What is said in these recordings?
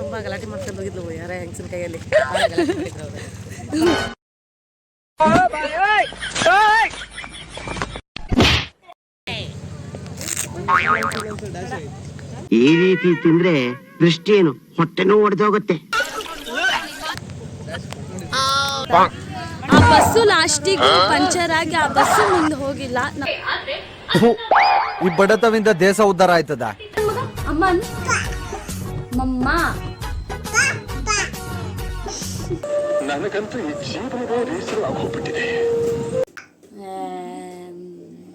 ತುಂಬಾ ಗಲಾಟೆ ಮಾಡ್ಕೊಂಡು ಹೋಗಿದ್ಲು ಯಾರ ಹೆಂಗಸಿನ ಕೈಯಲ್ಲಿ. ಈ ರೀತಿ ತಿಂದ್ರೆ ದೃಷ್ಟಿ ಏನು ಹೊಟ್ಟೆನೂ ಒಡೆದೋಗುತ್ತೆ ಆ ಬಸ್ಸು ಲಾಸ್ಟಿಗೆ ಪಂಚರ್ ಆಗಿ ಆ ಬಸ್ಸು ಮುಂದೆ ಹೋಗಿಲ್ಲ. ಈ ಬಡತವಿಂದ ದೇಶ ಉದ್ಧಾರ ಆಯ್ತದ? ಮಮ್ಮ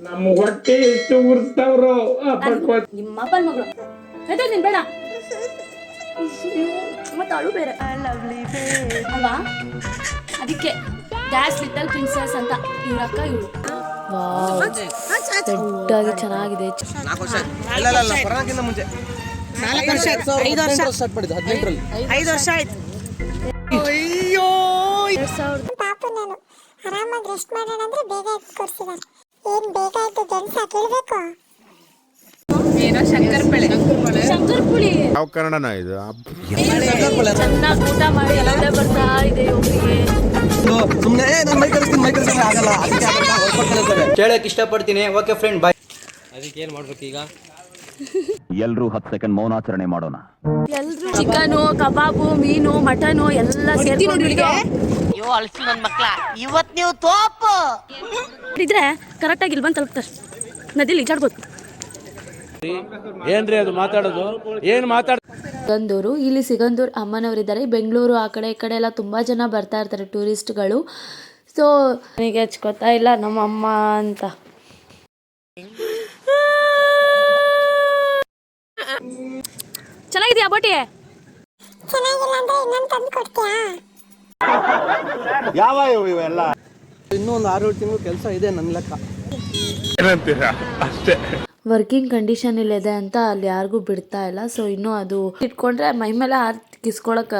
ನಮ್ಮ ಹೊಟ್ಟೆ ಎಷ್ಟು ಉರ್ಸ್ತಾವ್ರೋ ಆ ಪಕ್ವ ನಿಮ್ಮ ಅಪ್ಪನ ಮಗಳು ಆಯ್ತಾ ನೀನ್ ಬೇಡ ಮತ್ತೆ ಅಳು ಬೇರೆ ಅಲ್ವಾ ಅದಕ್ಕೆ ಡ್ಯಾಸ್ ಲಿಟಲ್ ಪ್ರಿನ್ಸೆಸ್ ಅಂತ ಇವ್ರಕ್ಕ ಇವಳು ದೊಡ್ಡಾಗಿ ಚೆನ್ನಾಗಿದೆ ಮುಂಚೆ ನಾಲ್ಕು ವರ್ಷ ಆಯ್ತು. ಐದು ವರ್ಷ. ಸ್ಟಾರ್ಟ್ ಮಾಡಿದ್ದು ಹದಿನೆಂಟರಲ್ಲಿ. ಐದು ವರ್ಷ ಆಯ್ತು. ಅಯ್ಯೋ. ಪಾಪ ನಾನು. ಆರಾಮಾಗಿ ರೆಸ್ಟ್ ಮಾಡೋಣ ಅಂದ್ರೆ ಬೇಗ ಎದ್ದು ಏನ್ ಬೇಗ ಎದ್ದು ಗಂಡ್ಸ ಕೇಳ್ಬೇಕು? ಶಂಕರ್ ಪುಳಿ ಯಾವ ಕನ್ನಡನ ಇದು. ಚೆನ್ನಾಗಿ ಊಟ ಮಾಡಿ ಎಲ್ಲ ಬರ್ತಾ ಇದೆ ಒಬ್ಬರಿಗೆ ಸುಮ್ಮನೆ ನನ್ನ ಮೈ ಕಳಿಸ್ತೀನಿ ಮೈ ಕಳಿಸ್ತೀನಿ. ಆಗಲ್ಲ ಅದಕ್ಕೆ ಇಷ್ಟಪಡ್ತೀನಿ. ಓಕೆ ಫ್ರೆಂಡ್ ಬಾಯ್ ಅದಕ್ಕೆ ಏನ್ ಮಾಡ್ಬೇಕು ಈಗ? ಎಲ್ರೂ ಹತ್ತು ಸೆಕೆಂಡ್ ಮೌನಾಚರಣೆ ಮಾಡೋಣ. ಎಲ್ರು ಚಿಕನು ಕಬಾಬು ಮೀನು ಮಟನು ಎಲ್ಲ ಅಯ್ಯೋ ಅಳ್ಸಿ ನನ್ನ ಮಕ್ಳ. ಇವತ್ ನೀವು ತೋಪು. ಇದ್ರೆ ಕರೆಕ್ಟಾಗಿ ಇಲ್ಲಿ ಬಂದು ತಲುಪ್ತಾರೆ. ನದಿಲಿ ಈಜಾಡ್ಬೋದು. ಏನ್ರಿ ಅದು ಮಾತಾಡೋದು? ಏನ್ ಮಾತಾಡ ಸಿಗಂದೂರು ಇಲ್ಲಿ ಸಿಗಂದೂರು ಅಮ್ಮನವರಿದ್ದಾರೆ. ಬೆಂಗಳೂರು ಆ ಕಡೆ ಈ ಕಡೆ ಎಲ್ಲ ತುಂಬ ಜನ ಬರ್ತಾ ಇರ್ತಾರೆ ಟೂರಿಸ್ಟ್ಗಳು ಸೊ ನನಗೆ ಹಚ್ಕೋತಾ ಇಲ್ಲ ನಮ್ಮ ಅಮ್ಮ ಅಂತ. ಚೆನ್ನಾಗಿದೆಯಾ ಬೋಟಿ ಚೆನ್ನಾಗಿಲ್ಲ ಅಂದ್ರೆ ಇನ್ನೊಂದು ತಂದು ಕೊಡ್ತೀಯಾ? ಇನ್ನೂ ಒಂದು ಆರು ತಿಂಗಳು ಕೆಲಸ ಇದೆ ನನ್ನ ಲೆಕ್ಕ. ವರ್ಕಿಂಗ್ ಕಂಡೀಷನ್ ಇಲ್ಲಿದೆ ಅಂತ ಅಲ್ಲಿ ಯಾರಿಗೂ ಬಿಡ್ತಾ ಇಲ್ಲ. ಸೊ ಇನ್ನೂ ಅದು ಇಟ್ಕೊಂಡ್ರೆ ಮೈ ಮೇಲೆ ಹಾರ್ ಕಿಸ್ಕೊಳಕ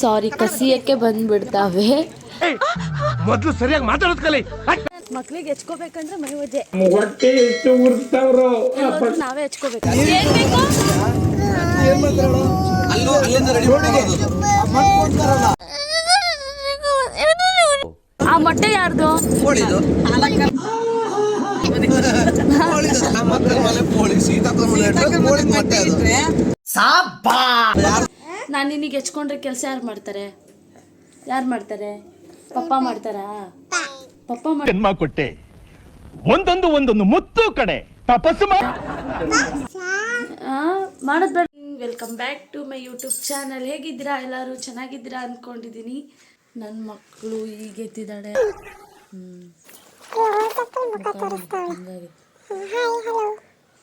ಸಾರಿ ಕಸಿಯಕ್ಕೆ ಬಂದ್ಬಿಡ್ತಾವೆ. ಮೊದಲು ಸರಿಯಾಗಿ ಮಾತಾಡೋದ್ ಕಲಿ. ಮಕ್ಳಿಗೆ ಹೆಚ್ಕೋಬೇಕಂದ್ರೆ ಮನೆ ಒಜ್ಜೆ. ನಾವೇ ಹೆಚ್ಕೋಬೇಕು? ಏನ್ ಬೇಕು? ಅಲ್ಲೂ ರೆಡಿ ಮಾಡ್ಕೊಳ್ಳೋದು. ಆ ಮೊಟ್ಟೆ ಯಾರ್ದು? ನಾನು ನಿನಗೆ ಹೆಚ್ಕೊಂಡ್ರೆ ಕೆಲಸ ಯಾರು ಮಾಡ್ತಾರೆ? ಯಾರು ಮಾಡ್ತಾರೆ? ಪಪ್ಪ ಮಾಡ್ತಾರಾ? ಮಾಡ್. ಜನ್ಮ ಕೊಟ್ಟೆ. ಒಂದೊಂದು ಒಂದೊಂದು ಮುತ್ತು ಕಡೆ ತಪಸ್ಸು ಮಾಡಿ ಮಾಡೋದು ಬೇಡ. Welcome back to my YouTube channel ಹೇಗಿದ್ದೀರಾ ಎಲ್ಲರೂ? ಚೆನ್ನಾಗಿದ್ದೀರಾ ಅಂದ್ಕೊಂಡಿದ್ದೀನಿ ನನ್ನ ಮಕ್ಕಳು ಈಗ ಎತ್ತಿದ್ದಾಳೆ ಹಂಗಾಗಿ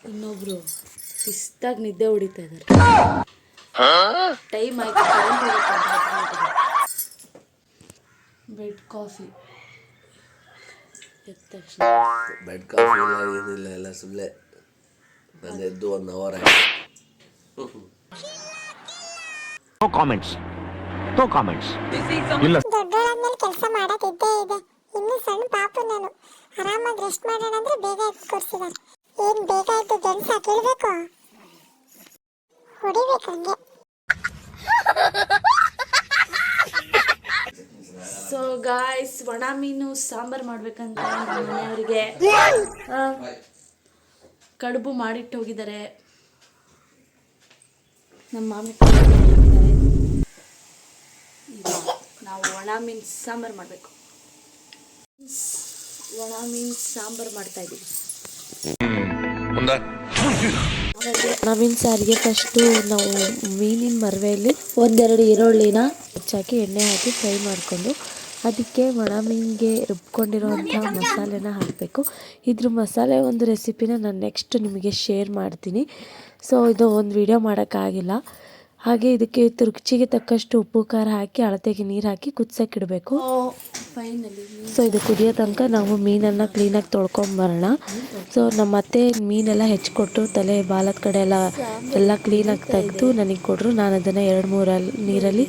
ಇನ್ನೊಬ್ರು ಶಿಸ್ತಾಗಿ ನಿದ್ದೆ ಹೊಡಿತಾ ಇದ್ದಾರೆ ಟೈಮ್ ಆಯ್ತು ಬೆಡ್ ಕಾಫಿ ಎದ್ದ ತಕ್ಷಣ ಬೆಡ್ ಕಾಫಿ ಇಲ್ಲ ಏನಿಲ್ಲ ಎಲ್ಲ ಸುಮ್ಮನೆ ನಾನು ಎದ್ದು ಒನ್ ಅವರ್ ಆಯ್ತು. ನೋ ಕಾಮೆಂಟ್ಸ್ ನೋ ಕಾಮೆಂಟ್ಸ್ ದೊಡ್ಡೋಳಾದ್ಮೇಲೆ ಕೆಲಸ ಮಾಡೋದಿದ್ದೇ ಇದೆ. ಇನ್ನು ಸಣ್ಣ ಪಾಪು ನಾನು. ಆರಾಮಾಗಿ ರೆಸ್ಟ್ ಮಾಡೋಣ ಅಂದ್ರೆ ಬೇಗ ಎದ್ದು ಕೊಡ್ಸಿದಾರೆ ಏನ್ ಬೇಗ ಎದ್ದು ಗಂಡ್ಸ ಕೇಳ್ಬೇಕು? ಹೊಡಿಬೇಕು ಹಂಗೆ. ಸೊ ಗಾಯ್ಸ್ ಒಣ ಮೀನು ಸಾಂಬಾರ್ ಮಾಡ್ಬೇಕಂತ ಮನೆಯವರಿಗೆ ಕಡುಬು ಮಾಡಿಟ್ಟು ಹೋಗಿದ್ದಾರೆ. ನಮ್ಮ ಮಾಮಿ ನಾವು ಒಣ ಮೀನು ಸಾಂಬಾರ್ ಮಾಡಬೇಕು. ಒಣ ಮೀನು ಸಾಂಬಾರ್ ಮಾಡ್ತಾ ಇದ್ದೀವಿ. ನವೀನ್ ಸಾರಿಗೆ ಫಸ್ಟು ನಾವು ಮೀನಿನ ಮರವೆಯಲ್ಲಿ ಒಂದೆರಡು ಈರುಳ್ಳಿನ ಹೆಚ್ಚಾಕಿ ಎಣ್ಣೆ ಹಾಕಿ ಫ್ರೈ ಮಾಡಿಕೊಂಡು ಅದಕ್ಕೆ ಒಣ ಮೀನಿಗೆ ರುಬ್ಕೊಂಡಿರೋವಂಥ ಮಸಾಲೆನ ಹಾಕಬೇಕು. ಇದ್ರ ಮಸಾಲೆ ಒಂದು ರೆಸಿಪಿನ ನಾನು ನೆಕ್ಸ್ಟ್ ನಿಮಗೆ ಶೇರ್ ಮಾಡ್ತೀನಿ. ಸೊ ಇದು ಒಂದು ವಿಡಿಯೋ ಮಾಡೋಕ್ಕಾಗಿಲ್ಲ. ಹಾಗೆ ಇದಕ್ಕೆ ರುಚಿಗೆ ತಕ್ಕಷ್ಟು ಉಪ್ಪು ಖಾರ ಹಾಕಿ ಅಳತೆಗೆ ನೀರು ಹಾಕಿ ಕುದಿಸಕ್ಕಿಡಬೇಕು. ಸೊ ಇದು ಕುದಿಯೋ ತನಕ ನಾವು ಮೀನನ್ನು ಕ್ಲೀನಾಗಿ ತೊಳ್ಕೊಂಬರೋಣ. ಸೊ ನಮ್ಮ ಅತ್ತೆ ಮೀನೆಲ್ಲ ಹೆಚ್ಚಿಕೊಟ್ಟು ತಲೆ ಬಾಲದ ಕಡೆ ಎಲ್ಲ ಎಲ್ಲ ಕ್ಲೀನಾಗಿ ತೆಗೆದು ನನಗೆ ಕೊಟ್ಟರು ನಾನು ಅದನ್ನು ಎರಡು ಮೂರಲ್ಲಿ ನೀರಲ್ಲಿ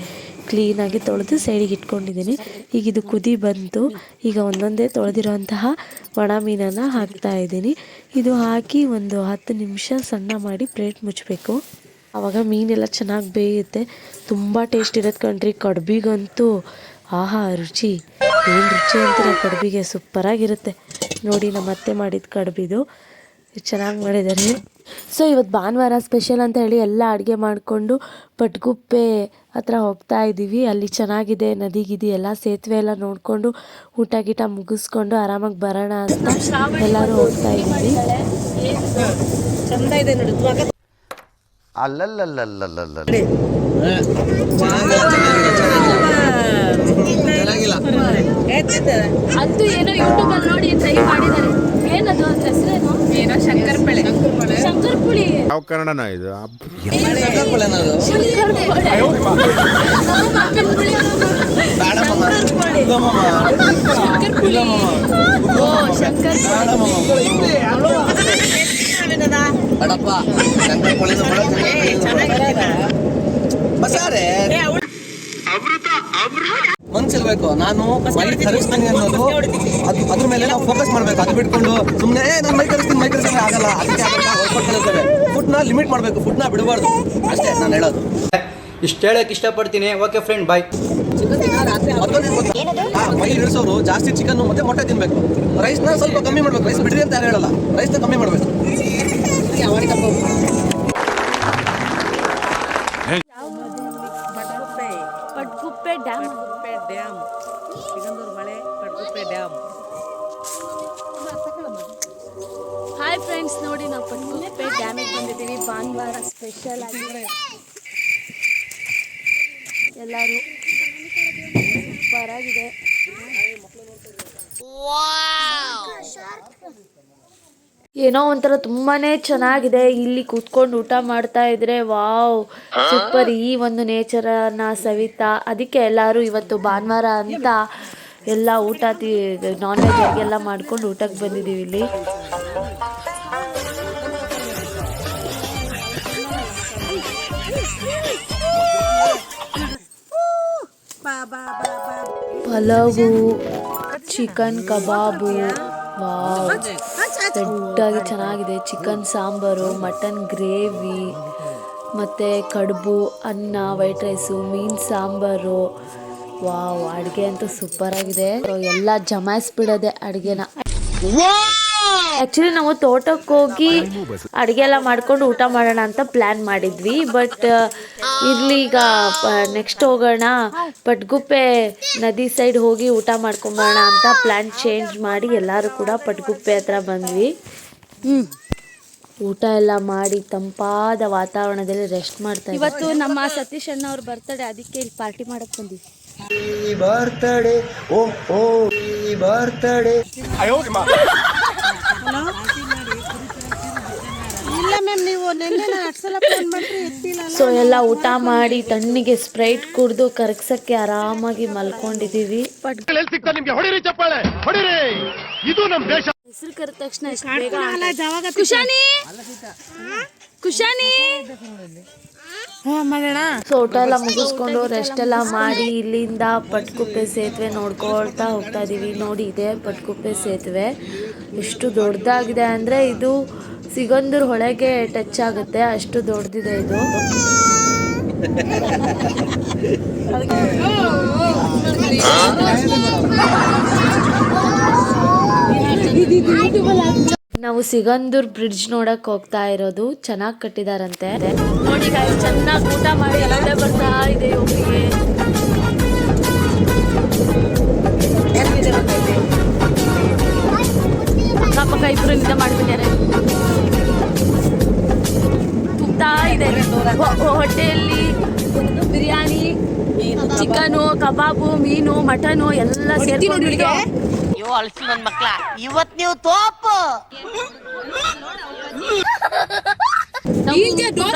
ಕ್ಲೀನಾಗಿ ತೊಳೆದು ಸೈಡಿಗೆ ಇಟ್ಕೊಂಡಿದ್ದೀನಿ ಈಗ ಇದು ಕುದಿ ಬಂತು. ಈಗ ಒಂದೊಂದೇ ತೊಳೆದಿರುವಂತಹ ಒಣ ಮೀನನ್ನು ಹಾಕ್ತಾ ಇದ್ದೀನಿ ಇದು ಹಾಕಿ ಒಂದು ಹತ್ತು ನಿಮಿಷ ಸಣ್ಣ ಮಾಡಿ ಪ್ಲೇಟ್ ಮುಚ್ಚಬೇಕು ಆವಾಗ ಮೀನೆಲ್ಲ ಚೆನ್ನಾಗಿ ಬೇಯುತ್ತೆ. ತುಂಬ ಟೇಸ್ಟ್ ಇರುತ್ತೆ ಕಣ್ರಿ. ಕಡ್ಬಿಗಂತೂ ಆಹಾ, ರುಚಿ. ಏನು ರುಚಿ ಅಂತೀರ ಕಡ್ಬಿಗೆ? ಸೂಪರಾಗಿರುತ್ತೆ. ನೋಡಿ ನಮ್ಮ ಅತ್ತೆ ಮಾಡಿದ ಕಡ್ಬಿದು. ಚೆನ್ನಾಗಿ ಮಾಡಿದ್ದಾರೆ. ಸೊ ಇವತ್ತು ಭಾನುವಾರ ಸ್ಪೆಷಲ್ ಅಂತ ಹೇಳಿ ಎಲ್ಲ ಅಡುಗೆ ಮಾಡಿಕೊಂಡು ಪಟ್ಗುಪ್ಪೆ ಹತ್ರ ಹೋಗ್ತಾ ಇದ್ದೀವಿ ಅಲ್ಲಿ ಚೆನ್ನಾಗಿದೆ. ನದಿ ಗಿದಿ ಎಲ್ಲ ಸೇತುವೆ ಎಲ್ಲ ನೋಡಿಕೊಂಡು ಊಟ ಗೀಟ ಮುಗಿಸ್ಕೊಂಡು ಆರಾಮಾಗಿ ಬರೋಣ ಅಂತ ಎಲ್ಲರೂ ಹೋಗ್ತಾ ಇದ್ದೀವಿ. ಅಲ್ಲಲ್ಲಲ್ಲಲ್ಲಲ್ಲ ಅಂತೂ ಏನೋ ಯೂಟ್ಯೂಬ್ ಅಲ್ಲಿ ನೋಡಿ ಟ್ರೈ ಮಾಡಿದ್ದಾರೆ. ಏನದು ಅದ್ರ ಹೆಸರೇನು? ಏನೋ ಶಂಕರ್ ಪಳೆ ಶಂಕರ್ ಪುಳಿ ಯಾವ ಕನ್ನಡನ ಇದು ಓ ಶಂಕರ್ ಬೇಡಪ್ಪ ಬಸಾರೆ ಮನ್ಸಿರ್ಬೇಕು. ನಾನು ಮೈ ಅನ್ನೋದು. ಅದು ಅದ್ರ ಮೇಲೆ ನಾವು ಫೋಕಸ್ ಮಾಡ್ಬೇಕು. ಅದು ಬಿಟ್ಕೊಂಡು ಸುಮ್ಮನೆ ನಾನು ಮೈ ಕಲಿಸ್ತೀನಿ ಮೈ ಕಲಿಸ್ತೀನಿ ಆಗಲ್ಲ. ಅದಕ್ಕೆ ಫುಡ್ನ ಫುಡ್ನ ಲಿಮಿಟ್ ಮಾಡಬೇಕು ಫುಡ್ನ ಬಿಡಬಾರ್ದು. ಅಷ್ಟೇ ನಾನು ಹೇಳೋದು. ಇಷ್ಟು ಹೇಳಕ್ಕೆ ಇಷ್ಟಪಡ್ತೀನಿ. ಓಕೆ ಫ್ರೆಂಡ್ ಬಾಯ್ ಮೈ ಇಳಿಸೋರು ಜಾಸ್ತಿ ಚಿಕನ್ ಮತ್ತೆ ಮೊಟ್ಟೆ ತಿನ್ಬೇಕು. ರೈಸ್ನ ಸ್ವಲ್ಪ ಕಮ್ಮಿ ಮಾಡ್ಬೇಕು. ರೈಸ್ ಬಿಡ್ರಿ ಅಂತ ಯಾರು ಹೇಳಲ್ಲ. ರೈಸ್ನ ಕಮ್ಮಿ ಮಾಡ್ಬೇಕು. ಪಟ್ಗುಪ್ಪೆ ಡ್ಯಾಮ್. ಪಟ್ಗುಪ್ಪೆ ಡ್ಯಾಮ್. ಸಿಗಂದೂರು ಮಳೆ ಪಟ್ಗುಪ್ಪೆ ಡ್ಯಾಮ್. ಹಾಯ್ ಫ್ರೆಂಡ್ಸ್ ನೋಡಿ ನಾವು ಪೇ ಡ್ಯಾಮಿಗೆ ಬಂದಿದ್ದೀವಿ. ಭಾನುವಾರ ಸ್ಪೆಷಲ್ ಆಗಿ. ಎಲ್ಲರೂ ಸೂಪರಾಗಿದೆ ಏನೋ ಒಂಥರ ತುಂಬಾನೇ ಚೆನ್ನಾಗಿದೆ. ಇಲ್ಲಿ ಕೂತ್ಕೊಂಡು ಊಟ ಮಾಡ್ತಾ ಇದ್ರೆ ವಾವ್ ಸೂಪರ್ ಈ ಒಂದು ನೇಚರನ್ನ ಸವಿತಾ. ಅದಕ್ಕೆ ಎಲ್ಲರೂ ಇವತ್ತು ಭಾನುವಾರ ಅಂತ ಎಲ್ಲ ಊಟ ನಾನ್ ವೆಜ್ ಎಲ್ಲ ಮಾಡ್ಕೊಂಡು ಊಟಕ್ಕೆ ಬಂದಿದೀವಿ ಇಲ್ಲಿ. Pulao chicken kebab wow. ದೊಡ್ಡಾಗಿ ಚೆನ್ನಾಗಿದೆ. ಚಿಕನ್, ಸಾಂಬಾರು, ಮಟನ್, ಗ್ರೇವಿ, ಮತ್ತು ಕಡುಬು, ಅನ್ನ, ವೈಟ್ ರೈಸು, ಮೀನು, ಸಾಂಬಾರು. ವಾವ್, ಅಡುಗೆ ಅಂತೂ ಸೂಪರಾಗಿದೆ ಎಲ್ಲ ಜಮಾಯಿಸ್ಬಿಡೋದೆ ಅಡುಗೆನ. ಆ್ಯಕ್ಚುಲಿ ನಾವು ತೋಟಕ್ಕೆ ಹೋಗಿ ಅಡುಗೆ ಎಲ್ಲ ಮಾಡ್ಕೊಂಡು ಊಟ ಮಾಡೋಣ ಅಂತ ಪ್ಲ್ಯಾನ್ ಮಾಡಿದ್ವಿ. ಬಟ್ ಇರ್ಲಿ ಈಗ ನೆಕ್ಸ್ಟ್ ಹೋಗೋಣ. ಪಟ್ಗುಪ್ಪೆ ನದಿ ಸೈಡ್ ಹೋಗಿ ಊಟ ಮಾಡ್ಕೊಂಬೋಣ ಅಂತ ಪ್ಲ್ಯಾನ್ ಚೇಂಜ್ ಮಾಡಿ ಎಲ್ಲರೂ ಕೂಡ ಪಟ್ಗುಪ್ಪೆ ಹತ್ರ ಬಂದ್ವಿ. ಊಟ ಎಲ್ಲ ಮಾಡಿ ತಂಪಾದ ವಾತಾವರಣದಲ್ಲಿ ರೆಸ್ಟ್ ಮಾಡ್ತಾ ಇದ್ದೀವಿ. ಇವತ್ತು ನಮ್ಮ ಸತೀಶ್ ಅಣ್ಣ ಅವ್ರ ಬರ್ತಡೆ ಅದಕ್ಕೆ ಇಲ್ಲಿ ಪಾರ್ಟಿ ಮಾಡಕ್ ಬಂದಿ birthday oh oh birthday so ಎಲ್ಲ ಊಟ ಮಾಡಿ ತಣ್ಣಿಗೆ ಸ್ಪ್ರೈಟ್ ಕುಡಿದು ಕರಗ್ಸಕ್ಕೆ ಆರಾಮಾಗಿ ಮಲ್ಕೊಂಡಿದೀವಿ ಸಿಗ್ತಾ ನಿಮ್ಗೆ? ಹೊಡಿರಿ ಚಪ್ಪಾಳೆ ಹೊಡಿರಿ. ಇದು ನಮ್ ದೇಶ. ಹೆಸರು ಕರೆದ ತಕ್ಷಣ ಕುಶಾನಿ? ಕುಶಾನಿ ಸೊ ಊಟ ಎಲ್ಲ ಮುಗಿಸ್ಕೊಂಡು ರೆಸ್ಟ್ ಎಲ್ಲ ಮಾಡಿ ಇಲ್ಲಿಂದ ಪಟ್ಕುಪ್ಪೆ ಸೇತುವೆ ನೋಡ್ಕೊಳ್ತಾ ಹೋಗ್ತಾ ಇದೀವಿ. ನೋಡಿ ಇದೆ ಪಟ್ಕುಪ್ಪೆ ಸೇತುವೆ. ಎಷ್ಟು ದೊಡ್ಡದಾಗಿದೆ ಅಂದರೆ ಇದು ಸಿಗಂದೂರು ಹೊಳೆಗೆ ಟಚ್ ಆಗುತ್ತೆ. ಅಷ್ಟು ದೊಡ್ಡದಿದೆ ಇದು. ನಾವು ಸಿಗಂದೂರ್ ಬ್ರಿಡ್ಜ್ ನೋಡಕ್ ಹೋಗ್ತಾ ಇರೋದು. ಚೆನ್ನಾಗಿ ಕಟ್ಟಿದಾರಂತೆ. ನೋಡಿ ಚೆನ್ನಾಗಿ ಊಟ ಮಾಡಿ ಬರ್ತಾ ಇದೆ ಒಬ್ರಿಗೆ ಕಬಾಬು ಮೀನು ಮಟನು ಎಲ್ಲ ಸೇರ್ಕೊಂಡಿದೆ ಅಯ್ಯೋ ಅಳಿಸಿ ನನ್ ಮಕ್ಳ. ಇವತ್ ನೀವು ತೋಪು.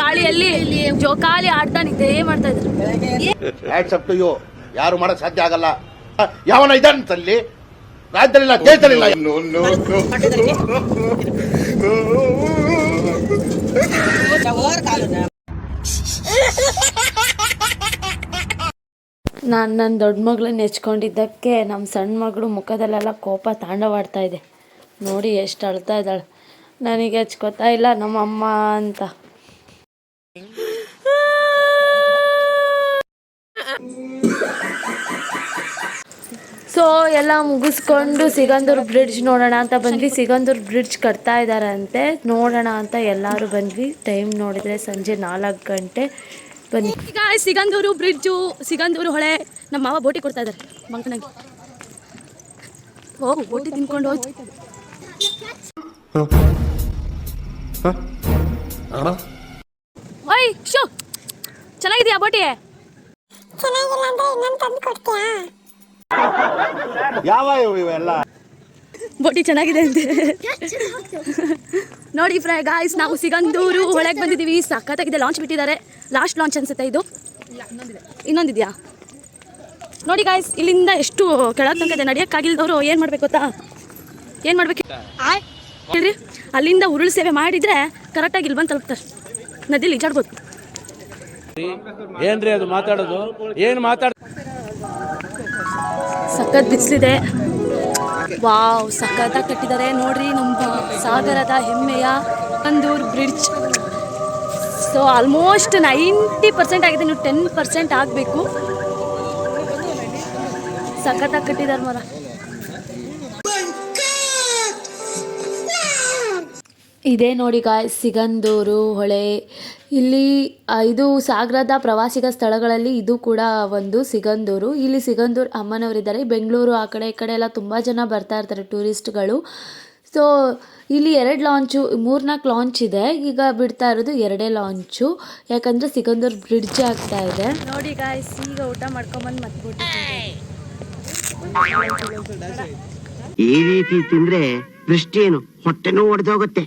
ಗಾಳಿಯಲ್ಲಿ ಜೋಕಾಲಿ ಆಡ್ತಾ ಏನ್ ಮಾಡ್ತಾ ಇದ್ರು? ಹ್ಯಾಟ್ಸ್ ಅಪ್ ಟು ಯು ಯಾರು ಮಾಡಕ್ ಸಾಧ್ಯ ಆಗಲ್ಲ. ಯಾವನ ಇದಲ್ಲಿ ರಾಜ್ಯದಲ್ಲಿಲ್ಲ ದೇಶದಲ್ಲಿಲ್ಲ. ನಾನು ನನ್ನ ದೊಡ್ಡ ಮಗಳನ್ನ ನೆಚ್ಕೊಂಡಿದ್ದಕ್ಕೆ ನಮ್ಮ ಸಣ್ಣ ಮಗಳು ಮುಖದಲ್ಲೆಲ್ಲ ಕೋಪ ತಾಂಡವಾಡ್ತಾ ಇದೆ. ನೋಡಿ ಎಷ್ಟು ಅಳ್ತಾ ಇದ್ದಾಳೆ. ನನಗೆ ಹಚ್ಕೋತಾ ಇಲ್ಲ, ನಮ್ಮ ಅಮ್ಮ ಅಂತ. ಸೊ ಎಲ್ಲ ಮುಗಿಸ್ಕೊಂಡು ಸಿಗಂದೂರು ಬ್ರಿಡ್ಜ್ ನೋಡೋಣ ಅಂತ ಬಂದ್ವಿ. ಸಿಗಂದೂರು ಬ್ರಿಡ್ಜ್ ಕಟ್ತಾ ಇದ್ದಾರಂತೆ. ನೋಡೋಣ ಅಂತ ಎಲ್ಲರೂ ಬಂದ್ವಿ. ಟೈಮ್ ನೋಡಿದರೆ ಸಂಜೆ ನಾಲ್ಕು ಗಂಟೆ. ಬನ್ನಿ. ಈಗ ಸಿಗಂದೂರು ಬ್ರಿಡ್ಜು ಸಿಗಂದೂರು ಹೊಳೆ ನಮ್ಮ ಮಾವ ಬೋಟಿ ಕೊಡ್ತಾ ಇದ್ದಾರೆ ಮಂಕನಾಗಿ. ಓ ಬೋಟಿ ತಿನ್ಕೊಂಡು ಹೋಯ್ತು ಓಯ್ ಶೋ ಚೆನ್ನಾಗಿದೆಯಾ ಬೋಟಿ? ಚೆನ್ನಾಗಿಲ್ಲ ಅಂದ್ರೆ ಇನ್ನೊಂದು ತಂದು ಕೊಡ್ತೀಯಾ? ಯಾವ ಇವೆಲ್ಲ? ಬೋಟಿ ಚೆನ್ನಾಗಿದೆ ಅಂತ. ನೋಡಿ ಫ್ರೈ ಗಾಯ್ಸ್ ನಾವು ಸಿಗಂದೂರು ಹೊಳೆಗೆ ಬಂದಿದ್ದೀವಿ. ಸಖತ್ತಾಗಿದೆ ಲಾಂಚ್ ಬಿಟ್ಟಿದ್ದಾರೆ. ಲಾಸ್ಟ್ ಲಾಂಚ್ ಅನ್ಸುತ್ತೆ ಇದು? ಇನ್ನೊಂದಿದೆಯಾ? ನೋಡಿ ಗಾಯ್ಸ್ ಇಲ್ಲಿಂದ ಎಷ್ಟು ಕೆಳಗೆ ತನಕ ಇದೆ ನಡೆಯೋಕ್ಕಾಗಿಲ್ದವರು ಏನು ಮಾಡ್ಬೇಕು ಗೊತ್ತಾ? ಏನು ಮಾಡ್ಬೇಕು? ಹೇಳ್ರಿ. ಅಲ್ಲಿಂದ ಉರುಳು ಸೇವೆ ಮಾಡಿದರೆ ಕರೆಕ್ಟಾಗಿ ಇಲ್ಲಿ ಬಂದು ತಲುಪ್ತಾರೆ. ನದಿಲಿ ಈಜಾಡ್ಬೋದು. ಏನ್ರಿ ಅದು ಮಾತಾಡೋದು? ಏನ್ ಮಾತಾಡ ಸಖತ್ ಬಿಸಿಲಿದೆ. ವಾವ್ ಸಖತ್ತಾಗಿ ಕಟ್ಟಿದ್ದಾರೆ. ನೋಡ್ರಿ ನಮ್ಮ ಸಾಗರದ ಹೆಮ್ಮೆಯ Andur bridge. So almost ninety percent ಆಗಿದೆ, ನೀವು ಟೆನ್ ಪರ್ಸೆಂಟ್ ಆಗಬೇಕು. ಸಖತ್ತಾಗಿ ಕಟ್ಟಿದ್ದಾರೆ ಮರ. ಇದೇ ನೋಡಿ ಗಾಯ್ ಸಿಗಂದೂರು ಹೊಳೆ. ಇಲ್ಲಿ ಇದು ಸಾಗರದ ಪ್ರವಾಸಿಗ ಸ್ಥಳಗಳಲ್ಲಿ ಇದು ಕೂಡ ಒಂದು ಸಿಗಂದೂರು. ಇಲ್ಲಿ ಸಿಗಂದೂರು ಅಮ್ಮನವರಿದ್ದಾರೆ. ಬೆಂಗಳೂರು ಆ ಕಡೆ ಈ ಕಡೆ ಎಲ್ಲ ತುಂಬ ಜನ ಬರ್ತಾ ಇರ್ತಾರೆ ಟೂರಿಸ್ಟ್ಗಳು ಸೊ ಇಲ್ಲಿ ಎರಡು ಲಾಂಚು ಮೂರ್ನಾಲ್ಕು ಲಾಂಚ್ ಇದೆ. ಈಗ ಬಿಡ್ತಾ ಇರೋದು ಎರಡೇ ಲಾಂಚು ಯಾಕಂದರೆ ಸಿಗಂದೂರ್ ಬ್ರಿಡ್ಜ್ ಆಗ್ತಾ ಇದೆ. ನೋಡಿ ಗಾಯ್ಸ್ ಈಗ ಊಟ ಮಾಡ್ಕೊಂಬಂದು ಮತ್ತೆ ಈ ರೀತಿ ತಿಂದ್ರೆ ದೃಷ್ಟಿ ಏನು ಹೊಟ್ಟೆನೂ ಒಡೆದೋಗುತ್ತೆ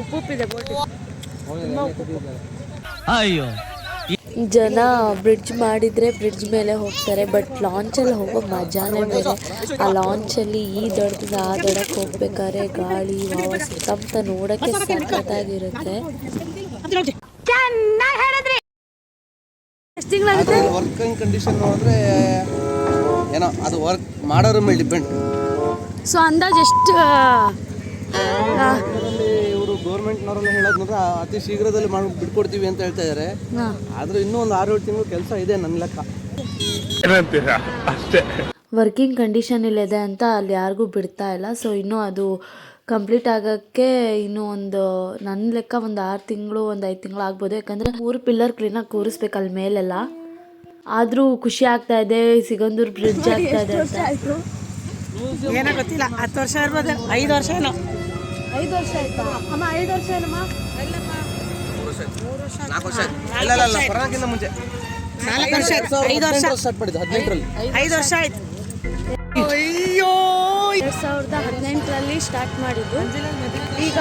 ಉಪ್ಪು ಉಪ್ಪಿದೆ ಬೋಟಿ. ಅಯ್ಯೋ. ಜನ ಬ್ರಿಡ್ಜ್ ಮಾಡಿದರೆ ಬ್ರಿಡ್ಜ್ ಮೇಲೆ ಹೋಗ್ತಾರೆ ಬಟ್ ಲಾಂಚಲ್ಲಿ ಹೋಗೋ ಮಜಾನೇ ಬೇರೆ. ಆ ಲಾಂಚಲ್ಲಿ ಈ ದಡದಿಂದ ಆ ದಡಕ್ಕೆ ಹೋಗ್ಬೇಕಾದ್ರೆ ಗಾಳಿ ವಾವ ಸುತ್ತಮುತ್ತ ನೋಡೋಕ್ಕೆ ಸಖತ್ತಾಗಿರುತ್ತೆ. ವರ್ಕಿಂಗ್ ಕಂಡೀಷನ್ ನೋಡಿದ್ರೆ ಏನೋ ಅದು ವರ್ಕ್ ಮಾಡೋರ ಮೇಲೆ ಡಿಪೆಂಡ್ ಸೊ ಅಂದಾಜು ಎಷ್ಟು ಗೌರ್ಮೆಂಟ್ನವರೆಲ್ಲ ಹೇಳೋದು ನೋಡ್ರೆ ಅತಿ ಶೀಘ್ರದಲ್ಲಿ ಮಾಡಿ ಬಿಟ್ಕೊಡ್ತೀವಿ ಅಂತ ಹೇಳ್ತಾ ಇದಾರೆ. ಆದ್ರೆ ಇನ್ನೂ ಒಂದು ಆರು ಏಳು ತಿಂಗಳು ಕೆಲಸ ಇದೆ ನನ್ನ ಲೆಕ್ಕ. ವರ್ಕಿಂಗ್ ಕಂಡೀಷನ್ ಇಲ್ಲಿದೆ ಅಂತ ಅಲ್ಲಿ ಯಾರಿಗೂ ಬಿಡ್ತಾ ಇಲ್ಲ. ಸೊ ಇನ್ನೂ ಅದು ಕಂಪ್ಲೀಟ್ ಆಗೋಕ್ಕೆ ಇನ್ನೂ ಒಂದು ನನ್ನ ಲೆಕ್ಕ ಒಂದು ಆರು ತಿಂಗಳು ಒಂದು ಐದು ತಿಂಗಳು ಆಗ್ಬೋದು. ಯಾಕಂದರೆ ಮೂರು ಪಿಲ್ಲರ್ ಕ್ಲೀನಾಗಿ ಕೂರಿಸ್ಬೇಕು ಅಲ್ಲಿ ಮೇಲೆಲ್ಲ. ಆದರೂ ಖುಷಿ ಆಗ್ತಾ ಇದೆ ಸಿಗಂದೂರು ಬ್ರಿಡ್ಜ್ ಆಗ್ತಾ ಇದೆ ಏನೋ ಗೊತ್ತಿಲ್ಲ ಹತ್ತು ವರ್ಷ ಇರ್ಬೋದು ಐದು ವರ್ಷ ಏನೋ. ಐದು ವರ್ಷ ಆಯ್ತಾ? ಅಮ್ಮ ಐದು ವರ್ಷ ಏನಮ್ಮ? ನಾಲ್ಕು ವರ್ಷ ಇಲ್ಲ ಇಲ್ಲ ಇಲ್ಲ ಕೊರೋನಾಕ್ಕಿಂತ ಮುಂಚೆ. ನಾಲ್ಕು ವರ್ಷ ಆಯ್ತು. ಐದು ವರ್ಷ ಸ್ಟಾರ್ಟ್ ಮಾಡಿದ್ದು ಹದಿನೆಂಟರಲ್ಲಿ. ಐದು ವರ್ಷ ಆಯ್ತು. ಎರಡ್ ಸಾವಿರದ ಹದಿನೆಂಟರಲ್ಲಿ ಸ್ಟಾರ್ಟ್ ಮಾಡಿದ್ದು. ಈಗ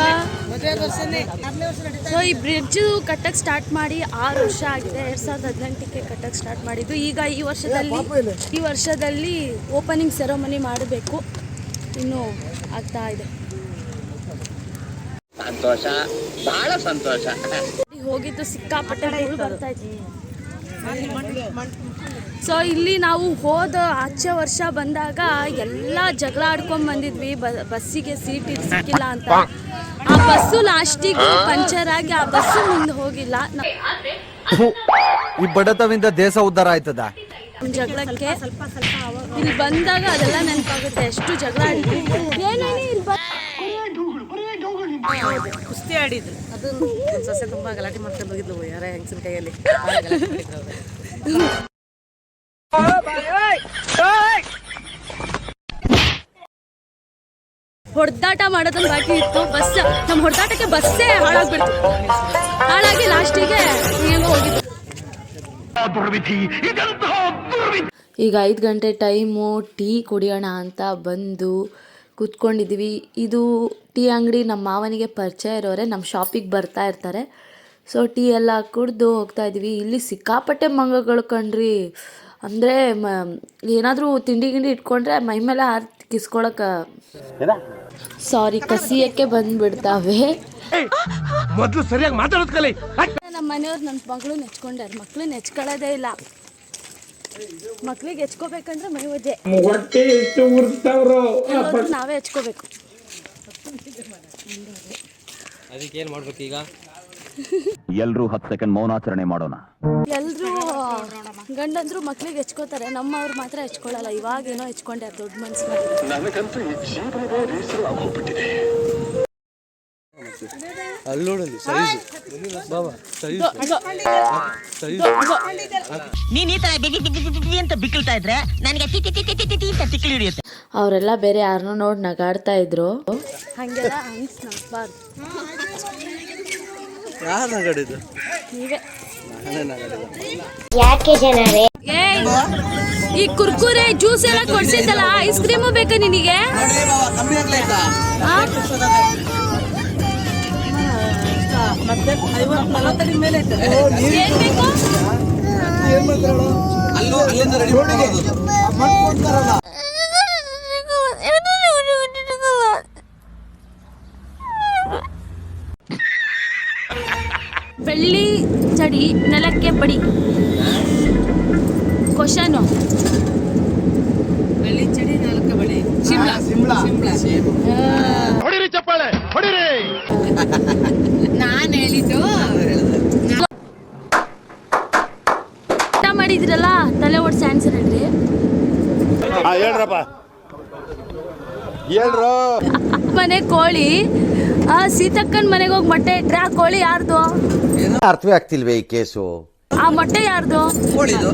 ಸೊ ಈ ಬ್ರಿಡ್ಜ್ ಕಟ್ಟಕ್ಕೆ ಸ್ಟಾರ್ಟ್ ಮಾಡಿ ಆರು ವರ್ಷ ಆಗಿದೆ. ಎರಡ್ ಸಾವಿರದ ಹದಿನೆಂಟಕ್ಕೆ ಕಟ್ಟಕ್ಕೆ ಸ್ಟಾರ್ಟ್ ಮಾಡಿದ್ದು. ಈಗ ಈ ವರ್ಷದಲ್ಲಿ ಈ ವರ್ಷದಲ್ಲಿ ಓಪನಿಂಗ್ ಸೆರೆಮನಿ ಮಾಡಬೇಕು. ಇನ್ನು ಆಗ್ತಾ ಇದೆ. ಸಂತೋಷ ಬಹಳ ಸಂತೋಷ. ಹೋಗಿದ್ದು ಸಿಕ್ಕಾಪಟ್ಟೆ ಸೊ ಇಲ್ಲಿ ನಾವು ಹೋದ ಆಚೆ ವರ್ಷ ಬಂದಾಗ ಎಲ್ಲ ಜಗಳ ಆಡ್ಕೊಂಡ್ ಬಂದಿದ್ವಿ. ಬ- ಬಸ್ಸಿಗೆ ಸೀಟ್ ಸಿಕ್ಕಿಲ್ಲ ಅಂತ. ಆ ಬಸ್ಸು ಲಾಸ್ಟಿಗೆ ಪಂಚರ್ ಆಗಿ ಆ ಬಸ್ಸು ಮುಂದೆ ಹೋಗಿಲ್ಲ. ಈ ಬಡತವಿಂದ ದೇಶ ಉದ್ಧಾರ ಆಯ್ತದ? ಸ್ವಲ್ಪ ಜಗಳಕ್ಕೆ ಇಲ್ಲಿ ಬಂದಾಗ ಅದೆಲ್ಲ ನೆನಪಾಗುತ್ತೆ. ಎಷ್ಟು ಜಗಳ ಆಡಿದ್ವಿ ಏನೇನು ಇಲ್ಲಿ ಕುಸ್ತಿ ಆಡಿದ್ರು ಅದು ಒಂದ್ ಸೊಸೆ ತುಂಬಾ ಗಲಾಟೆ ಮಾಡ್ಕೊಂಡು ಹೋಗಿದ್ಲು ಯಾರ ಹೆಂಗಸಿನ ಕೈಯಲ್ಲಿ. ಹೊಡೆದಾಟ ಮಾಡೋದನ್ನ ಬಾಕಿ ಇತ್ತು. ಬಸ್ ನಮ್ಮ ಹೊಡೆದಾಟಕ್ಕೆ ಬಸ್ಸೇ ಹಾಳಾಗ್ಬಿಡ್ತು. ಹಾಳಾಗಿ ಲಾಸ್ಟಿಗೆ ಹೋಗಿದ್ದು. ಈಗ ಐದು ಗಂಟೆ ಟೈಮು ಟೀ ಕುಡಿಯೋಣ ಅಂತ ಬಂದು ಕೂತ್ಕೊಂಡಿದ್ದೀವಿ. ಇದು ಟೀ ಅಂಗಡಿ ನಮ್ಮ ಮಾವನಿಗೆ ಪರಿಚಯ ಇರೋರೆ ನಮ್ಮ ಶಾಪಿಗೆ ಬರ್ತಾ ಇರ್ತಾರೆ. ಸೊ ಟೀ ಎಲ್ಲ ಕುಡಿದು ಹೋಗ್ತಾ ಇದ್ದೀವಿ. ಇಲ್ಲಿ ಸಿಕ್ಕಾಪಟ್ಟೆ ಮಂಗಗಳು ಕಣ್ರಿ. ಅಂದರೆ ಮ ಏನಾದರೂ ತಿಂಡಿ ಗಿಂಡಿ ಇಟ್ಕೊಂಡ್ರೆ ಮೈ ಮೇಲೆ ಹಾರ್ ಕಿಸ್ಕೊಳಕ್ಕೆ ಸಾರಿ ಕಸಿಯಕ್ಕೆ ಬಂದ್ಬಿಡ್ತಾವೆ. ಮೊದಲು ಸರಿಯಾಗಿ ಮಾತಾಡೋದು ಕಲಿ ನಮ್ಮ ಮನೆಯವ್ರು ನನ್ನ ಮಗಳು ನೆಚ್ಕೊಂಡಾರ ಮಕ್ಕಳು ನೆಚ್ಕೊಳ್ಳೋದೇ ಇಲ್ಲ. ಮಕ್ಳಿಗೆ ಹೆಚ್ಕೋಬೇಕಂದ್ರೆ ಮೈ ಒಜ್ಜೆ ಹೊಟ್ಟೆ ಎಷ್ಟು ಉರ್ಸ್ತಾವ್ರೋ ಎಲ್ಲರೂ ನಾವೇ ಹೆಚ್ಕೋಬೇಕು. ಅದಕ್ಕೆ ಏನ್ ಮಾಡ್ಬೇಕು ಈಗ? ಎಲ್ರೂ ಹತ್ತು ಸೆಕೆಂಡ್ ಮೌನಾಚರಣೆ ಮಾಡೋಣ. ಎಲ್ರೂ ಗಂಡಂದ್ರು ಮಕ್ಳಿಗೆ ಹೆಚ್ಕೋತಾರೆ ನಮ್ಮವ್ರು ಮಾತ್ರ ಹೆಚ್ಕೊಳ್ಳಲ್ಲ ಇವಾಗೇನೋ ಹೆಚ್ಕೊಂಡೆ ದೊಡ್ಡ ಮನ್ಸು ಅಲ್ಲಿ ನೋಡಲ್ಲಿ ಸೈಜ್. ಬಾಬಾ ಸೈಜ್. ಸೈಜ್. ನೀನ್ ಈ ತರ ಬಿಗಿ ಬಿಗಿ ಅಂತ ಬಿಕ್ಕಿಳ್ತಾ ಇದ್ರೆ ನನಗೆ ತಿ ತಿ ತಿ ಟಿ ಅಂತ ತಿಕ್ಕಲಿ ಹಿಡಿಯುತ್ತೆ. ಅವರೆಲ್ಲ ಬೇರೆ ಯಾರನ್ನೂ ನೋಡಿ ನಗಾಡ್ತಾ ಇದ್ರು. ಹಂಗೆಲ್ಲ ಹಂಗ್ಸ್ ನಗ್ಬಾರ್ದು. ಯಾರು ನಗಾಡಿದ್ದು? ನೀವೇ. ಯಾಕೆ ಜನರೇ? ಈ ಕುರ್ಕುರೆ ಜ್ಯೂಸ್ ಎಲ್ಲ ಕೊಡ್ಸಿದ್ದಲ್ಲ ಐಸ್ ಕ್ರೀಮು ಬೇಕಾ ನಿನಗೆ? ನೋಡಿ ಬಾಬಾ ಕಮ್ಮಿ ಆಗ್ಲಾಯ್ತಾ ಆ? ಏನ್ ಬೇಕು? ಅಲ್ಲೂ ಅಲ್ಲಿಂದ ರೆಡಿ ಮಾಡೋದು ಬೆಳ್ಳಿ ಚಡಿ ನೆಲಕ್ಕೆ ಬಡಿ. ಕ್ವಶನು? ಬೆಳ್ಳಿ ಚಡಿ ನಾಲ್ಕು ಬಳಿ ಶಿಮ್ಲಾ. ಸಿಮ್ಲಾ ಹೊಡಿರಿ ಚಪ್ಪಾಳೆ ಹೊಡಿರಿ. ನಾನು ಹೇಳಿದ್ದು ಊಟ ಮಾಡಿದ್ರಲ್ಲ ತಲೆ ಓಡಿಸಿ ಆನ್ಸರ್ ಹೇಳ್ರಿ. ಹೇಳ್ರಪ್ಪ. ಹೇಳ್ರು. ಮನೆ ಕೋಳಿ ಆ ಸೀತಕ್ಕನ್ ಮನೆಗೆ ಹೋಗಿ ಮೊಟ್ಟೆ ಇಟ್ರೆ ಆ ಕೋಳಿ ಯಾರ್ದು? ಅರ್ಥವೇ ಆಗ್ತಿಲ್ವೇ ಈ ಕೇಸು? ಆ ಮೊಟ್ಟೆ ಯಾರ್ದು? ಕೋಳಿದು.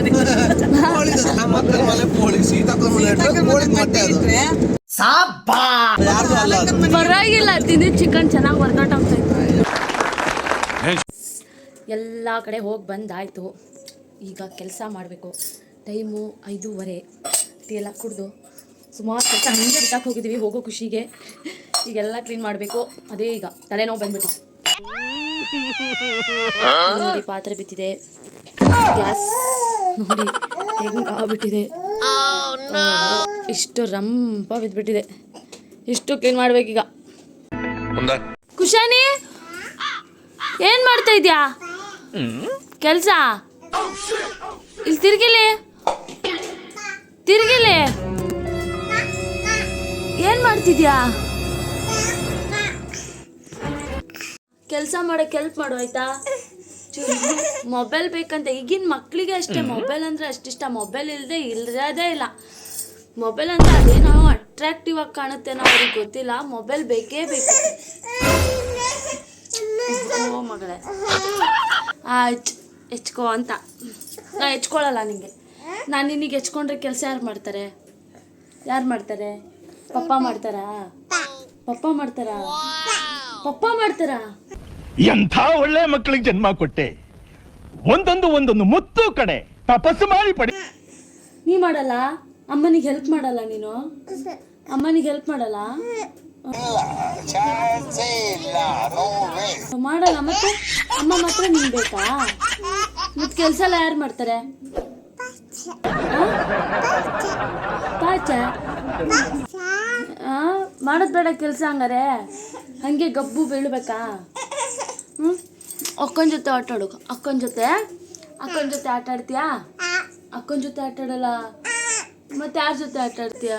ಪರವಾಗಿಲ್ಲ ಚಿಕನ್ ಚೆನ್ನಾಗಿ ವರ್ಕೌಟ್ ಆಗ್ತಾಯಿತ್ತು ಎಲ್ಲ ಕಡೆ ಹೋಗಿ ಬಂದಾಯ್ತು. ಈಗ ಕೆಲಸ ಮಾಡಬೇಕು. ಟೈಮು ಐದೂವರೆ. ಟೀ ಎಲ್ಲ ಕುಡಿದು ಸುಮಾರು ಕೆಲಸ ಹಂಗೆ ಬಿಟ್ಟಾಕ್ ಹೋಗಿದ್ದೀವಿ ಹೋಗೋ ಖುಷಿಗೆ. ಈಗೆಲ್ಲ ಕ್ಲೀನ್ ಮಾಡಬೇಕು. ಅದೇ ಈಗ ತಲೆನೋವು ಬಂದ್ಬಿಟ್ಟು ನೋಡಿ ಪಾತ್ರೆ ಬಿದ್ದಿದೆ. ಗ್ಯಾಸ್ ನೋಡಿ ಹೆಂಗಾಗ್ಬಿಟ್ಟಿದೆ ಇಷ್ಟು ರಂಪ ಬಿದ್ದುಬಿಟ್ಟಿದೆ ಇಷ್ಟು ಕ್ಲೀನ್ ಮಾಡ್ಬೇಕೀಗ. ಕುಶಾನಿ ಏನ್ ಮಾಡ್ತಾ ಇದ್ಯಾ? ಕೆಲ್ಸ? ಇಲ್ಲಿ ತಿರ್ಗಿಲಿ. ತಿರ್ಗಿಲಿ. ಏನ್ ಮಾಡ್ತಿದ್ಯಾ? ಕೆಲಸ ಮಾಡಕ್ಕೆ ಹೆಲ್ಪ್ ಮಾಡು ಆಯ್ತಾ? ಮೊಬೈಲ್ ಬೇಕಂತ. ಈಗಿನ ಮಕ್ಕಳಿಗೆ ಅಷ್ಟೇ ಮೊಬೈಲ್ ಅಂದ್ರೆ ಅಷ್ಟಿಷ್ಟ ಮೊಬೈಲ್ ಇಲ್ಲದೆ ಇಲ್ಲದೇ ಇಲ್ಲ. ಮೊಬೈಲ್ ಅಂದ್ರೆ ಅದೇನೋ ಅಟ್ರಾಕ್ಟಿವ್ ಆಗಿ ಕಾಣುತ್ತೇನೋ ಅವ್ರಿಗೆ ಗೊತ್ತಿಲ್ಲ. ಮೊಬೈಲ್ ಬೇಕೇ ಬೇಕು. ಓ ಮಗಳೇ. ಆಯ್ತು ಹೆಚ್ಕೋ ಅಂತ. ನಾ ಹೆಚ್ಕೊಳ್ಳಲ್ಲ ನಿಂಗೆ. ನಾನು ನಿನಗೆ ಹೆಚ್ಕೊಂಡ್ರೆ ಕೆಲಸ ಯಾರು ಮಾಡ್ತಾರೆ? ಯಾರು ಮಾಡ್ತಾರೆ? ಪಪ್ಪ ಮಾಡ್ತಾರಾ? ಪಪ್ಪ ಮಾಡ್ತಾರಾ? ಪಪ್ಪ ಮಾಡ್ತಾರಾ? ಎಂಥ ಒಳ್ಳೆ ಮಕ್ಕಳಿಗೆ ಜನ್ಮ ಕೊಟ್ಟೆ. ಒಂದೊಂದು ಒಂದೊಂದು ಮುತ್ತು ಕಡೆ ತಪಸ್ಸು ಮಾಡಿ ಪಡೆ. ನೀ ಮಾಡಲ್ಲ? ಅಮ್ಮನಿಗೆ ಹೆಲ್ಪ್ ಮಾಡಲ್ಲ ನೀನು? ಅಮ್ಮನಿಗೆ ಹೆಲ್ಪ್ ಮಾಡಲ್ಲ? ಮಾಡಲ್ಲ ಮತ್ತೆ? ಅಮ್ಮ ಮಾತ್ರ ನೀನ್ ಬೇಕಾ? ಮತ್ತೆ ಕೆಲಸ ಎಲ್ಲ ಯಾರು ಮಾಡ್ತಾರೆ? ಪಾಚ? ಮಾಡೋದ್ ಬೇಡ ಕೆಲಸ ಹಂಗಾರೆ. ಹಂಗೆ ಗಬ್ಬು ಬೀಳ್ಬೇಕಾ? ಹ್ಞೂ ಅಕ್ಕನ ಜೊತೆ ಆಟ ಆಡು ಅಕ್ಕನ ಜೊತೆ? ಅಕ್ಕನ ಜೊತೆ ಆಟ ಆಡ್ತೀಯಾ? ಅಕ್ಕನ ಜೊತೆ ಆಟ ಆಡಲ್ಲ? ಮತ್ತೆ ಯಾರ ಜೊತೆ ಆಟ ಆಡ್ತೀಯ?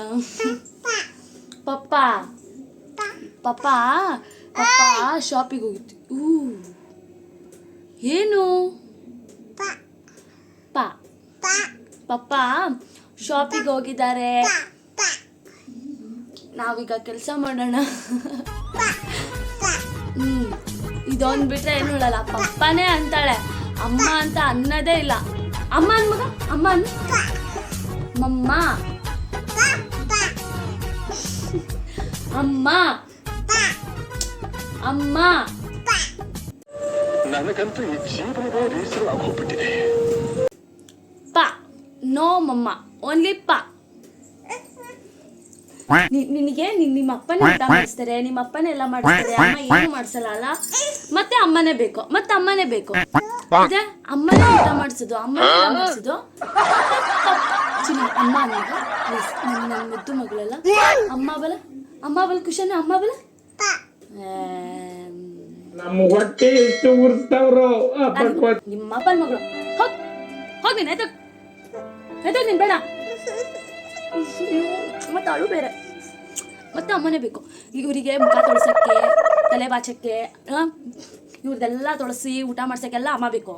ಪಪ್ಪ. ಪಪ್ಪ? ಪಪ್ಪ ಶಾಪಿಗೆ ಹೋಗಿತ್ತು ಹೂ ಏನು? ಪಾ. ಪಪ್ಪ ಶಾಪಿಗೆ ಹೋಗಿದ್ದಾರೆ. ನಾವೀಗ ಕೆಲಸ ಮಾಡೋಣ. ಇದೊಂದು ಬಿಟ್ರೆ ಏನು ಹೇಳಲ್ಲ. ಪಪ್ಪನೇ ಅಂತಾಳೆ. ಅಮ್ಮ ಅಂತ ಅನ್ನೋದೇ ಇಲ್ಲ. ಅಮ್ಮ ಅನ್ ಮಗ ಅಮ್ಮ ಅನ್ ಮಮ್ಮ ಅಮ್ಮ. ಅಮ್ಮ. ಪ. ನೋ ಮಮ್ಮ. ಓನ್ಲಿ ಪ. ನಿನಗೆ ನಿಮ್ಮ ಅಪ್ಪನೇ ಊಟ ಮಾಡಿಸ್ತಾರೆ ನಿಮ್ಮ ಅಪ್ಪನೇ ಎಲ್ಲ ಮಾಡಿಸ್ತಾರೆ ಅಮ್ಮ ಏನು ಮಾಡ್ಸಲ್ಲ ಅಲ್ಲ? ಮತ್ತೆ ಅಮ್ಮನೇ ಬೇಕು ಮತ್ತೆ ಅಮ್ಮನೇ ಬೇಕು. ಅದೇ ಅಮ್ಮನೇ ಊಟ ಮಾಡಿಸೋದು ಅಮ್ಮನೇ ಊಟ ಮಾಡಿಸೋದು ಚಿನ್ನ ಅಮ್ಮ ಅನ್ನೋದು ನನ್ನ ಮುದ್ದು ಮಗಳಲ್ಲ? ಅಮ್ಮ ಬಲ ಅಮ್ಮ ಬಲ ಖುಷನ ಅಮ್ಮ ಬಲ? ನಮ್ಮ ಅಪ್ಪನ ಮಗಳು. ಹೋಗ್ ಹೋಗ್ ನೀನು ಎದ್ದೋಗ್ ಎದ್ದೋಗ್ ನೀನು ಬೇಡ. ಮತ್ತೆ ಅವಳು ಬೇರೆ. ಮತ್ತೆ ಅಮ್ಮನೇ ಬೇಕು. ಇವರಿಗೆ ಮುಖ ತೊಳಸೋಕ್ಕೆ, ತಲೆ ಬಾಚಕ್ಕೆ ಇವ್ರದ್ದೆಲ್ಲ ತೊಳಸಿ ಊಟ ಮಾಡ್ಸೋಕ್ಕೆಲ್ಲ ಅಮ್ಮ ಬೇಕು.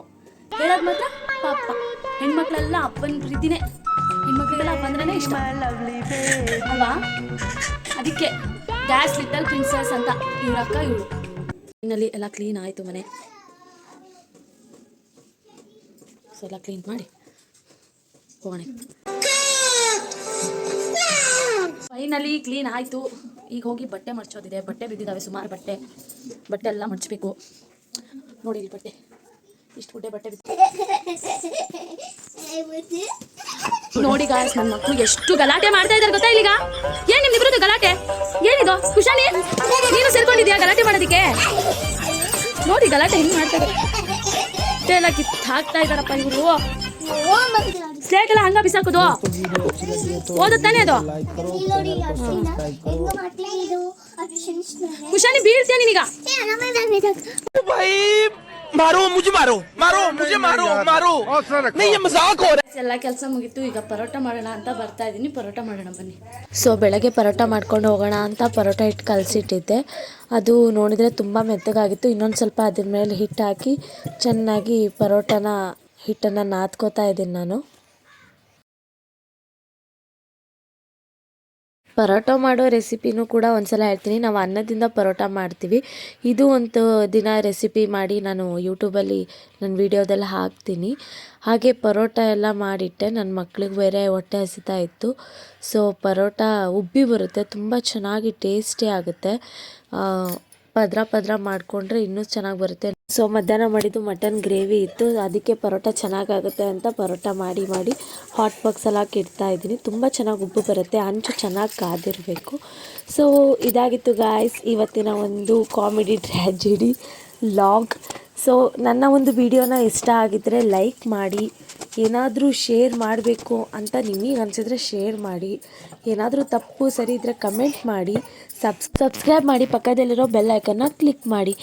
ಹೇಳೋದು ಮಾತ್ರ ಪಾಪ. ಹೆಣ್ಮಕ್ಳೆಲ್ಲ ಅಪ್ಪನ ಪ್ರೀತಿನೇ. ಹೆಣ್ಮಕ್ಳಿಗೆಲ್ಲ ಅಪ್ಪ ಅಂದ್ರೆ ಇಷ್ಟ. ಅಲ್ವಾ? ಅದಕ್ಕೆ ಗ್ಯಾಸ್ ಲಿಟಲ್ ಪ್ರಿನ್ಸಸ್ ಅಂತ ಇವ್ರ ಅಕ್ಕ ಇವಳು. ಇನ್ನಲ್ಲಿ ಎಲ್ಲ ಕ್ಲೀನ್ ಆಯಿತು ಮನೆ. ಸೊ ಎಲ್ಲ ಕ್ಲೀನ್ ಮಾಡಿ. ಹೋಗೋಣ. ಫೈನಲಿ ಕ್ಲೀನ್ ಆಯಿತು. ಈಗ ಹೋಗಿ ಬಟ್ಟೆ ಮಡ್ಚೋದಿದೆ. ಬಟ್ಟೆ ಬಿದ್ದಿದ್ದಾವೆ ಸುಮಾರು ಬಟ್ಟೆ. ಬಟ್ಟೆ ಎಲ್ಲ ಮಡ್ಚಬೇಕು. ನೋಡಿ ಇಲ್ಲಿ ಬಟ್ಟೆ. ಇಷ್ಟು ಗುಡ್ಡೆ ಬಟ್ಟೆ ಬಿದ್ದಿದೆ. ನೋಡಿ ಗಾಯಸ್ ನನ್ನ ಮಕ್ಕಳು ಎಷ್ಟು ಗಲಾಟೆ ಮಾಡ್ತಾ ಇದ್ದಾರೆ ಗೊತ್ತಾ ಇಲ್ಲಿಗ? ಏನ್ ನಿಮ್ದಿಬ್ರದ್ದು ಗಲಾಟೆ? ಏನಿದು? ಖುಷಾಲಿ ನೀನು ಸೇರ್ಕೊಂಡಿದ್ಯಾ ಗಲಾಟೆ ಮಾಡೋದಕ್ಕೆ? ನೋಡಿ ಗಲಾಟೆ ಹೆಂಗ್ ಮಾಡ್ತಾರೆ ಎಲ್ಲ ಕಿತ್ತು ಹಾಕ್ತಾ ಇದಾರಪ್ಪ ಇವರು. ಸ್ಲೇಟ್ ಎಲ್ಲ ಹಂಗ ಬಿಸಾಕೋದು? ಓದುತ್ತಾನೆ ಅದು? ಕುಶಾನಿ ಬೀಳ್ತೀಯ ನೀನೀಗ? ಮಾರೋ ಮುಜೆ ಮಾರೋ ಮಾರೋ ಮುಜೆ ಮಾರೋ ಮಾರೋ. ಮಜಾಕ್ ಹೋ ಎಲ್ಲ ಕೆಲಸ ಮುಗೀತು ಈಗ ಪರೋಟ ಮಾಡೋಣ ಅಂತ ಬರ್ತಾ ಇದ್ದೀನಿ ಪರೋಟ ಮಾಡೋಣ ಬನ್ನಿ. ಸೊ ಬೆಳಗ್ಗೆ ಪರೋಟ ಮಾಡ್ಕೊಂಡು ಹೋಗೋಣ ಅಂತ ಪರೋಟ ಹಿಟ್ಟು ಕಲಸಿಟ್ಟಿದ್ದೆ. ಅದು ನೋಡಿದರೆ ತುಂಬ ಮೆತ್ತಗಾಗಿತ್ತು. ಇನ್ನೊಂದು ಸ್ವಲ್ಪ ಅದ್ರ ಮೇಲೆ ಹಿಟ್ಟು ಹಾಕಿ ಚೆನ್ನಾಗಿ ಪರೋಟನ ಹಿಟ್ಟನ್ನು ನಾದ್ಕೋತಾ ಇದ್ದೀನಿ ನಾನು. ಪರೋಟ ಮಾಡೋ ರೆಸಿಪಿನೂ ಕೂಡ ಒಂದ್ಸಲ ಹೇಳ್ತೀನಿ. ನಾವು ಅನ್ನದಿಂದ ಪರೋಟ ಮಾಡ್ತೀವಿ. ಇದು ಒಂದು ದಿನ ರೆಸಿಪಿ ಮಾಡಿ ನಾನು ಯೂಟ್ಯೂಬಲ್ಲಿ ನನ್ನ ವೀಡಿಯೋದಲ್ಲಿ ಹಾಕ್ತೀನಿ. ಹಾಗೆ ಪರೋಟ ಎಲ್ಲ ಮಾಡಿಟ್ಟೆ. ನನ್ನ ಮಕ್ಳಿಗೆ ಬೇರೆ ಹೊಟ್ಟೆ ಹಸಿತಾ ಇತ್ತು. ಸೊ, ಪರೋಟ ಉಬ್ಬಿ ಬರುತ್ತೆ. ತುಂಬ ಚೆನ್ನಾಗಿ ಟೇಸ್ಟಿ ಆಗುತ್ತೆ. ಪದ್ರ ಪದ್ರ ಮಾಡಿಕೊಂಡ್ರೆ ಇನ್ನೂ ಚೆನ್ನಾಗಿ ಬರುತ್ತೆ. ಸೊ ಮಧ್ಯಾಹ್ನ ಮಾಡಿದ್ದು ಮಟನ್ ಗ್ರೇವಿ ಇತ್ತು. ಅದಕ್ಕೆ ಪರೋಟ ಚೆನ್ನಾಗಾಗುತ್ತೆ ಅಂತ ಪರೋಟ ಮಾಡಿ ಮಾಡಿ ಹಾಟ್ ಬಾಕ್ಸಲ್ಲಿ ಹಾಕಿ ಇಡ್ತಾ ಇದ್ದೀನಿ. ತುಂಬ ಚೆನ್ನಾಗಿ ಉಬ್ಬು ಬರುತ್ತೆ. ಅಂಚು ಚೆನ್ನಾಗಿ ಕಾದಿರಬೇಕು. ಸೊ ಇದಾಗಿತ್ತು ಗಾಯ್ಸ್ ಇವತ್ತಿನ ಒಂದು ಕಾಮಿಡಿ ಟ್ರ್ಯಾಜಿಡಿ ಲಾಗ್ ಸೊ ನನ್ನ ಒಂದು ವಿಡಿಯೋನ ಇಷ್ಟ ಆಗಿದ್ದರೆ ಲೈಕ್ ಮಾಡಿ, ಏನಾದರೂ ಶೇರ್ ಮಾಡಬೇಕು ಅಂತ ನಿಮಗೆ ಅನಿಸಿದ್ರೆ ಶೇರ್ ಮಾಡಿ. ಏನಾದರೂ ತಪ್ಪು ಸರಿ ಇದ್ದರೆ ಕಮೆಂಟ್ ಮಾಡಿ. ಸಬ್ಸ್ ಸಬ್ಸ್ಕ್ರೈಬ್ ಮಾಡಿ. ಪಕ್ಕದಲ್ಲಿರೋ ಬೆಲ್ ಐಕನ್ನ ಕ್ಲಿಕ್ ಮಾಡಿ.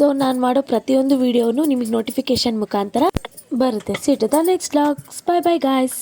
ಸೊ ನಾನು ಮಾಡೋ ಪ್ರತಿಯೊಂದು ವಿಡಿಯೋನು ನಿಮಗೆ ನೋಟಿಫಿಕೇಶನ್ ಮುಖಾಂತರ ಬರುತ್ತೆ. See the next vlogs bye bye guys